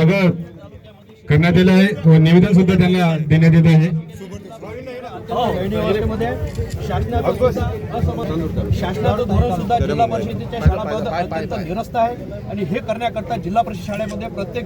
स्वागत करण्यात आलं आहे. व निवेदन सुद्धा त्यांना देण्यात येत आहे. मध्ये शासनाचं असमर्थ- धोरण सुद्धा जिल्हा परिषदेच्या शाळांमध्ये अत्यंत निरस्त आहे. आणि हे करण्याकरता जिल्हा परिषद शाळेमध्ये प्रत्येक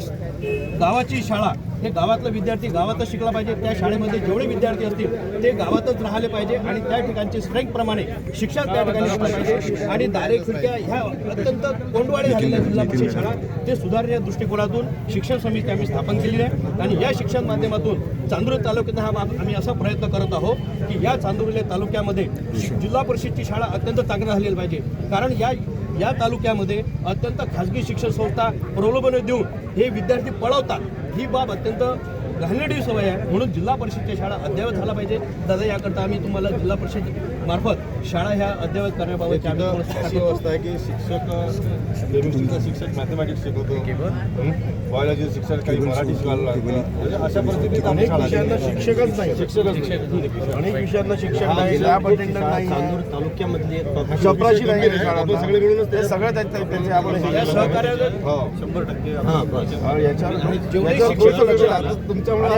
गावाची शाळा हे गावातलं विद्यार्थी गावातच शिकला पाहिजे. त्या शाळेमध्ये जेवढे विद्यार्थी असतील ते गावातच राहिले पाहिजे आणि त्या ठिकाणचे स्ट्रेंथप्रमाणे शिक्षण त्या ठिकाणी असलं पाहिजे. आणि दारे खिडक्या ह्या अत्यंत कोंडवाडे झालेल्या जिल्हा परिषद शाळा ते सुधारण्या दृष्टिकोनातून शिक्षण समिती आम्ही स्थापन केलेली आहे. आणि या शिक्षण माध्यमातून चांदूर तालुक्यात हा आम्ही असा प्रयत्न करत आहोत की या चांदुरले तालुक्यामध्ये जिल्हा परिषदची शाळा अत्यंत चांगली झालेली पाहिजे. कारण या या तालुक्यामध्ये अत्यंत खाजगी शिक्षण संस्था प्रलोभन देऊन हे विद्यार्थी पळवतात. ही बाब अत्यंत घाणेरडी सवय आहे. म्हणून जिल्हा परिषदच्या शाळा अद्ययावत झाल्या पाहिजे. दादा याकरता आम्ही तुम्हाला जिल्हा परिषद मार्फत शाळा ह्या अद्ययावत करण्याबाबत अशी. अवस्था आहे की शिक्षक केमिस्ट्रीचा शिक्षक मॅथमॅटिक्स शिकवतो. बायोलॉजी शिक्षक काही मराठी शिकायला लागतं. म्हणजे अशा परिस्थितीत शाळा विषयांना. शिक्षकच नाही. शिक्षकच नाही. अनेक विषयांना शिक्षक नाही. लॅब अटेंडंट नाही. तालुक्यामधले चपराशी नाही. सगळे मिळूनच ते सगळं त्यात त्याचे आपण या सहकार्याने हो. शंभर टक्के याच्यावर. तुमच्यामुळे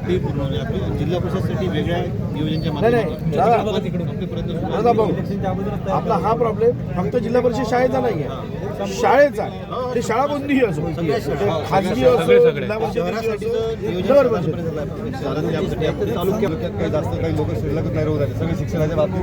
ते पूर्ण. आपल्या जिल्हा परिषदसाठी वेगळ्या आपले हा प्रॉब्लेम फक्त जिल्हा परिषद शाळेचा नाही आहे शाळेचा. आहे. ते शाळा कोणतीही असो. खाजगी असो जिल्हा तालुक्यात काही जास्त काही लोक शिल्लक नाही राहू सगळे शिक्षणाच्या बाबतीत.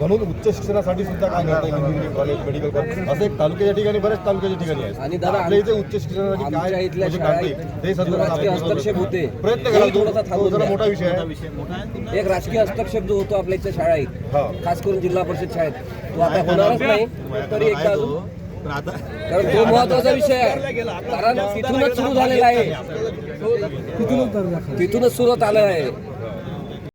म्हणून उच्च शिक्षणासाठी सुद्धा काय करता येईल? इंजिनिअरिंग कॉलेज मेडिकल कॉलेज असं एक तालुक्याच्या ठिकाणी बऱ्याच तालुक्याच्या ठिकाणी आणि दादा, आपल्या इथे उच्च शिक्षणासाठी आमच्या काय इथल्या म्हणजे शाळा जो संदर्भात राजकीय आपण हस्तक्षेप होते. प्रयत्न तो करा थोडासा तो थांबून जरा द्या. मोठा विषय आहे. एक राजकीय हस्तक्षेप जो होतो आपल्या इथल्या शाळेत हा. खास करून जिल्हा परिषद शाळेत तो आता होणारच नाही. तरी एकदा अजून कारण तो महत्त्वाचा विषय आहे. कारण तिथूनच सुरू झालेला आहे. तिथूनच सुरुवात आलं आहे.